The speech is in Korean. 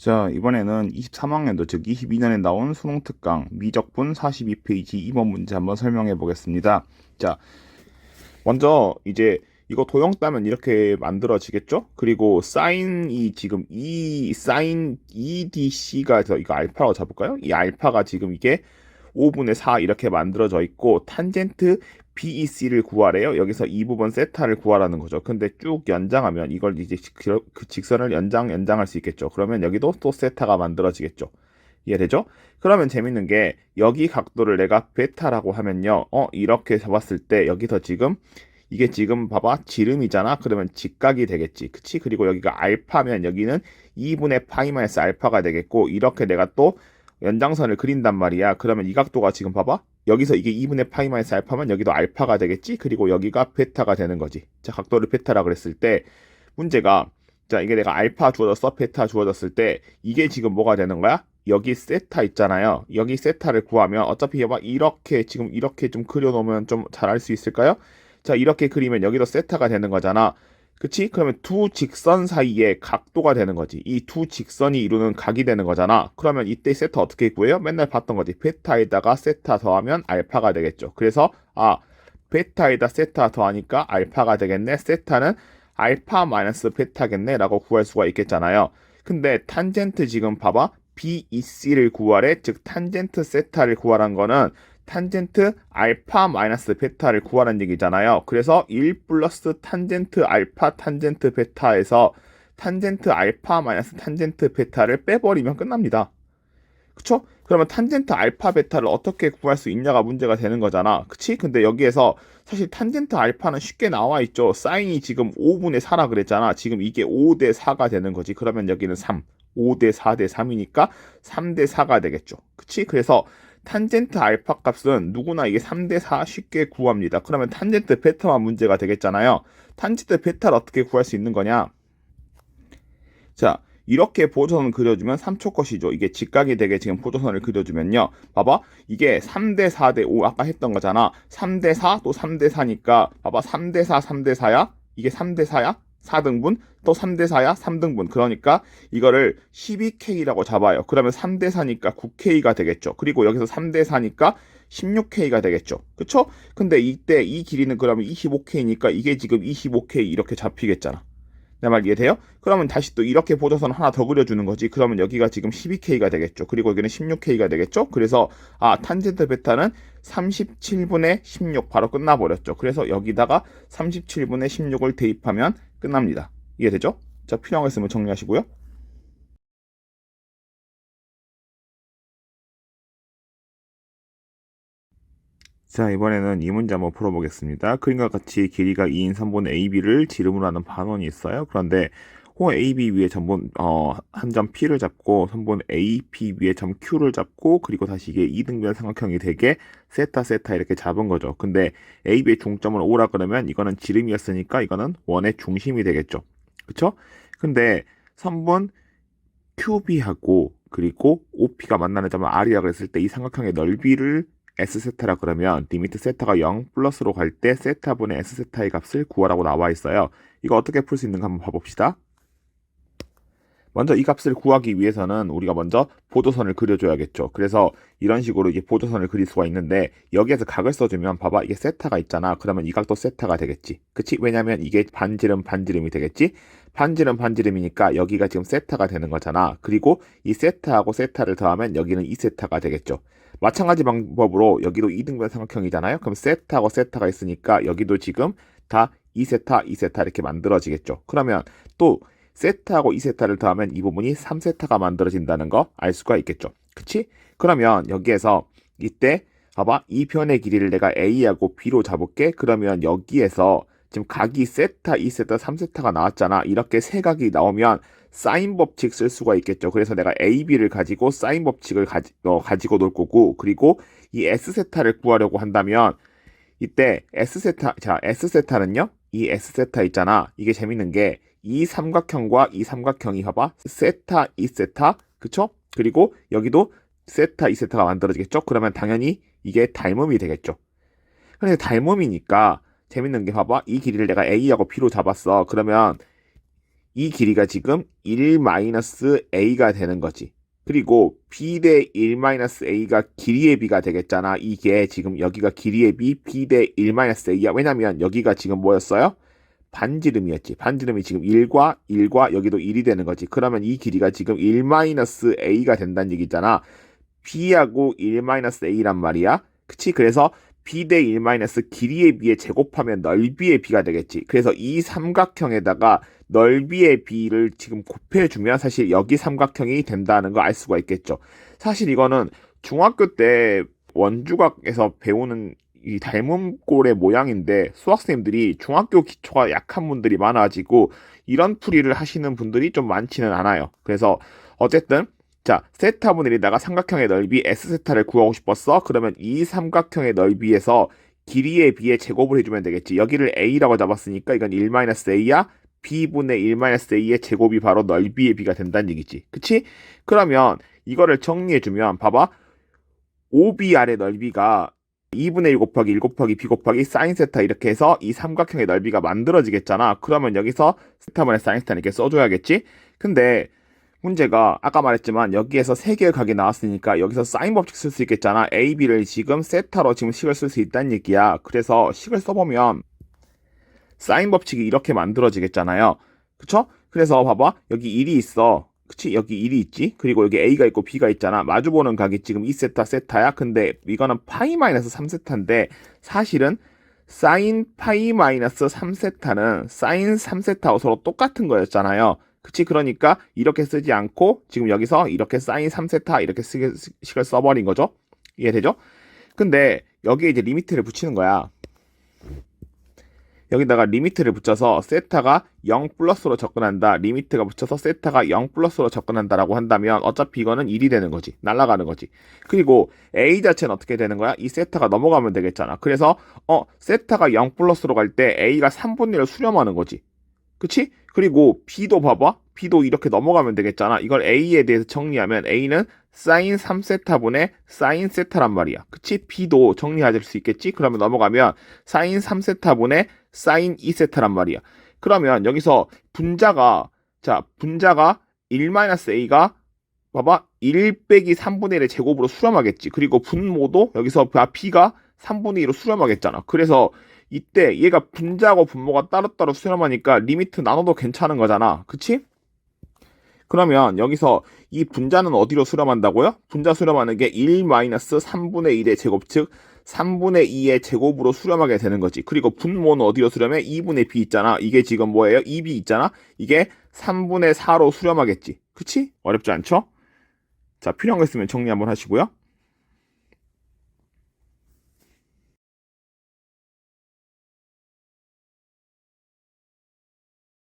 자, 이번에는 23학년도, 즉 22년에 나온 수능 특강 미적분 42페이지 2번 문제 한번 설명해 보겠습니다. 자, 먼저 이제 이거 도형 따면 이렇게 만들어지겠죠? 그리고 사인이 지금 이 사인 EDC가 저 이거 알파라고 잡을까요? 이 알파가 지금 이게 5분의 4 이렇게 만들어져 있고 탄젠트 BEC를 구하래요. 여기서 이 부분 세타를 구하라는 거죠. 근데 쭉 연장하면 이걸 이제 직- 그 직선을 연장 연장할 수 있겠죠. 그러면 여기도 또 세타가 만들어지겠죠. 이해되죠? 그러면 재밌는 게 여기 각도를 내가 베타라고 하면요. 어 이렇게 잡았을 때 여기서 지금 이게 지금 봐봐 지름이잖아. 그러면 직각이 되겠지. 그치? 그리고 여기가 알파면 여기는 2분의 파이 마이너스 알파가 되겠고 이렇게 내가 또 연장선을 그린단 말이야. 그러면 이 각도가 지금 봐봐. 여기서 이게 2분의 파이 마이너스 알파면 여기도 알파가 되겠지. 그리고 여기가 베타가 되는 거지. 자, 각도를 베타라 그랬을 때 문제가 자, 이게 내가 알파 주어졌어. 베타 주어졌을 때 이게 지금 뭐가 되는 거야? 여기 세타 있잖아요. 여기 세타를 구하면 어차피 봐봐 이렇게 지금 이렇게 좀 그려 놓으면 좀 잘 알 수 있을까요? 자, 이렇게 그리면 여기도 세타가 되는 거잖아. 그치? 그러면 두 직선 사이에 각도가 되는 거지. 이 두 직선이 이루는 각이 되는 거잖아. 그러면 이때 세타 어떻게 구해요? 맨날 봤던 거지. 베타에다가 세타 더하면 알파가 되겠죠. 그래서 아 베타에다 세타 더하니까 알파가 되겠네. 세타는 알파 마이너스 베타겠네 라고 구할 수가 있겠잖아요. 근데 탄젠트 지금 봐봐. BEC를 구하래. 즉 탄젠트 세타를 구하란 거는 탄젠트 알파 마이너스 베타를 구하라는 얘기잖아요. 그래서 1 플러스 탄젠트 알파 탄젠트 베타에서 탄젠트 알파 마이너스 탄젠트 베타를 빼버리면 끝납니다. 그쵸? 그러면 탄젠트 알파 베타를 어떻게 구할 수 있냐가 문제가 되는 거잖아. 그치? 근데 여기에서 사실 탄젠트 알파는 쉽게 나와 있죠. 사인이 지금 5분의 4라 그랬잖아. 지금 이게 5대 4가 되는 거지. 그러면 여기는 3. 5대 4대 3이니까 3대 4가 되겠죠. 그치? 그래서 탄젠트 알파 값은 누구나 이게 3대 4 쉽게 구합니다. 그러면 탄젠트 베타만 문제가 되겠잖아요. 탄젠트 베타를 어떻게 구할 수 있는 거냐? 자, 이렇게 보조선을 그려주면 3초 것이죠. 이게 직각이 되게 지금 보조선을 그려주면요. 봐봐. 이게 3대 4대 5 아까 했던 거잖아. 3대 4 또 3대 4니까 봐봐. 3대 4 3대 4야? 이게 3대 4야? 4등분 또 3대 4야 3등분. 그러니까 이거를 12K라고 잡아요. 그러면 3대 4니까 9K가 되겠죠. 그리고 여기서 3대 4니까 16K가 되겠죠. 그쵸? 근데 이때 이 길이는 그러면 25K니까 이게 지금 25K 이렇게 잡히겠잖아. 내 말 이해돼요? 그러면 다시 또 이렇게 보조선 하나 더 그려주는 거지. 그러면 여기가 지금 12K가 되겠죠. 그리고 여기는 16K가 되겠죠? 그래서 아 탄젠트 베타는 37분의 16 바로 끝나버렸죠. 그래서 여기다가 37분의 16을 대입하면 끝납니다. 이해되죠? 자, 필요한 거 있으면 정리하시고요. 자, 이번에는 이 문제 한번 풀어보겠습니다. 그림과 같이 길이가 2인 3본 AB를 지름으로 하는 반원이 있어요. 그런데 호 AB 위에 전본 어, 한 점 P를 잡고 선본 AP 위에 점 Q를 잡고 그리고 다시 이게 이등변 삼각형이 되게 세타 세타 이렇게 잡은 거죠. 근데 AB의 중점을 O라 그러면 이거는 지름이었으니까 이거는 원의 중심이 되겠죠. 그쵸? 근데 선본 QB하고 그리고 OP가 만나는 점을 R이라고 했을 때 이 삼각형의 넓이를 S세타라 그러면 리미트 세타가 0 플러스로 갈 때 세타분의 S세타의 값을 구하라고 나와 있어요. 이거 어떻게 풀 수 있는가 한번 봐봅시다. 먼저 이 값을 구하기 위해서는 우리가 먼저 보조선을 그려줘야겠죠. 그래서 이런 식으로 이게 보조선을 그릴 수가 있는데 여기에서 각을 써주면 봐봐 이게 세타가 있잖아. 그러면 이 각도 세타가 되겠지. 그치? 왜냐면 이게 반지름 반지름이 되겠지. 반지름 반지름이니까 여기가 지금 세타가 되는 거잖아. 그리고 이 세타하고 세타를 더하면 여기는 2세타가 되겠죠. 마찬가지 방법으로 여기도 2등분 삼각형이잖아요. 그럼 세타하고 세타가 있으니까 여기도 지금 다 2세타, 2세타 이렇게 만들어지겠죠. 그러면 또 세타하고 2세타를 더하면 이 부분이 3세타가 만들어진다는 거 알 수가 있겠죠. 그치? 그러면 여기에서 이때 봐봐 이 편의 길이를 내가 A하고 B로 잡을게. 그러면 여기에서 지금 각이 세타, 2세타, 3세타가 나왔잖아. 이렇게 세 각이 나오면 사인 법칙 쓸 수가 있겠죠. 그래서 내가 AB를 가지고 사인 법칙을 가지, 어, 가지고 놀 거고 그리고 이 S세타를 구하려고 한다면 이때 S세타, 자 S세타는요. 이 S세타 있잖아. 이게 재밌는 게 이 삼각형과 이 삼각형이 봐봐. 세타, 2세타. 그쵸? 그리고 여기도 세타, 2세타가 만들어지겠죠? 그러면 당연히 이게 닮음이 되겠죠. 근데 닮음이니까 재밌는 게 봐봐. 이 길이를 내가 A하고 B로 잡았어. 그러면 이 길이가 지금 1-a가 되는 거지. 그리고 b 대 1-a가 길이의 b가 되겠잖아. 이게 지금 여기가 길이의 b, b 대 1-a야. 왜냐면 여기가 지금 뭐였어요? 반지름이었지. 반지름이 지금 1과 1과 여기도 1이 되는 거지. 그러면 이 길이가 지금 1-a가 된다는 얘기잖아. b하고 1-a란 말이야. 그치? 그래서 b 대1 길이의 b에 제곱하면 넓이의 b가 되겠지. 그래서 이 삼각형에다가 넓이의 b를 지금 곱해주면 사실 여기 삼각형이 된다는 거 알 수가 있겠죠. 사실 이거는 중학교 때 원주각에서 배우는 이 닮은 꼴의 모양인데 수학생들이 중학교 기초가 약한 분들이 많아지고 이런 풀이를 하시는 분들이 좀 많지는 않아요. 그래서 어쨌든 자, 세타분의 1에다가 삼각형의 넓이 S세타를 구하고 싶었어? 그러면 이 삼각형의 넓이에서 길이에 비해 제곱을 해주면 되겠지. 여기를 A라고 잡았으니까 이건 1-A야. B분의 1-A의 제곱이 바로 넓이의 B가 된다는 얘기지. 그치? 그러면 이거를 정리해주면 봐봐. OBR의 넓이가 2분의 1 곱하기 1 곱하기 B 곱하기 사인 세타 이렇게 해서 이 삼각형의 넓이가 만들어지겠잖아. 그러면 여기서 세타분의 사인 세타 이렇게 써줘야겠지? 근데 문제가 아까 말했지만 여기에서 세 개의 각이 나왔으니까 여기서 사인 법칙 쓸 수 있겠잖아. A, B를 지금 세타로 지금 식을 쓸 수 있다는 얘기야. 그래서 식을 써보면 사인 법칙이 이렇게 만들어지겠잖아요. 그쵸? 그래서 봐봐. 여기 1이 있어. 그치? 여기 1이 있지? 그리고 여기 A가 있고 B가 있잖아. 마주보는 각이 지금 2세타, 세타야. 근데 이거는 파이 마이너스 3세타인데 사실은 사인 파이 마이너스 3세타는 사인 3세타와 서로 똑같은 거였잖아요. 그치? 그러니까 이렇게 쓰지 않고 지금 여기서 이렇게 사인 3세타 이렇게 쓰, 식을 써버린 거죠. 이해되죠? 근데 여기에 이제 리미트를 붙이는 거야. 여기다가 리미트를 붙여서 세타가 0 플러스로 접근한다. 리미트가 붙여서 세타가 0 플러스로 접근한다라고 한다면 어차피 이거는 1이 되는 거지. 날아가는 거지. 그리고 A 자체는 어떻게 되는 거야? 이 세타가 넘어가면 되겠잖아. 그래서 어 세타가 0 플러스로 갈 때 A가 3분의 1을 수렴하는 거지. 그치? 그리고 B도 봐봐. B도 이렇게 넘어가면 되겠잖아. 이걸 A에 대해서 정리하면 A는 사인 3세타분의 사인 세타란 말이야. 그치? B도 정리할 수 있겠지? 그러면 넘어가면 사인 3세타분의 사인 2세타란 말이야. 그러면 여기서 분자가 자 분자가 1-a가 봐봐 1 빼기 3분의 1의 제곱으로 수렴하겠지. 그리고 분모도 여기서 b가 3분의 1로 수렴하겠잖아. 그래서 이때 얘가 분자하고 분모가 따로따로 수렴하니까 리미트 나눠도 괜찮은 거잖아. 그치? 그러면 여기서 이 분자는 어디로 수렴한다고요? 분자 수렴하는 게 1-3분의 1의 제곱, 즉 3분의 2의 제곱으로 수렴하게 되는 거지. 그리고 분모는 어디로 수렴해? 2분의 b 있잖아. 이게 지금 뭐예요? 2b 있잖아. 이게 3분의 4로 수렴하겠지. 그치? 어렵지 않죠? 자, 필요한 거 있으면 정리 한번 하시고요.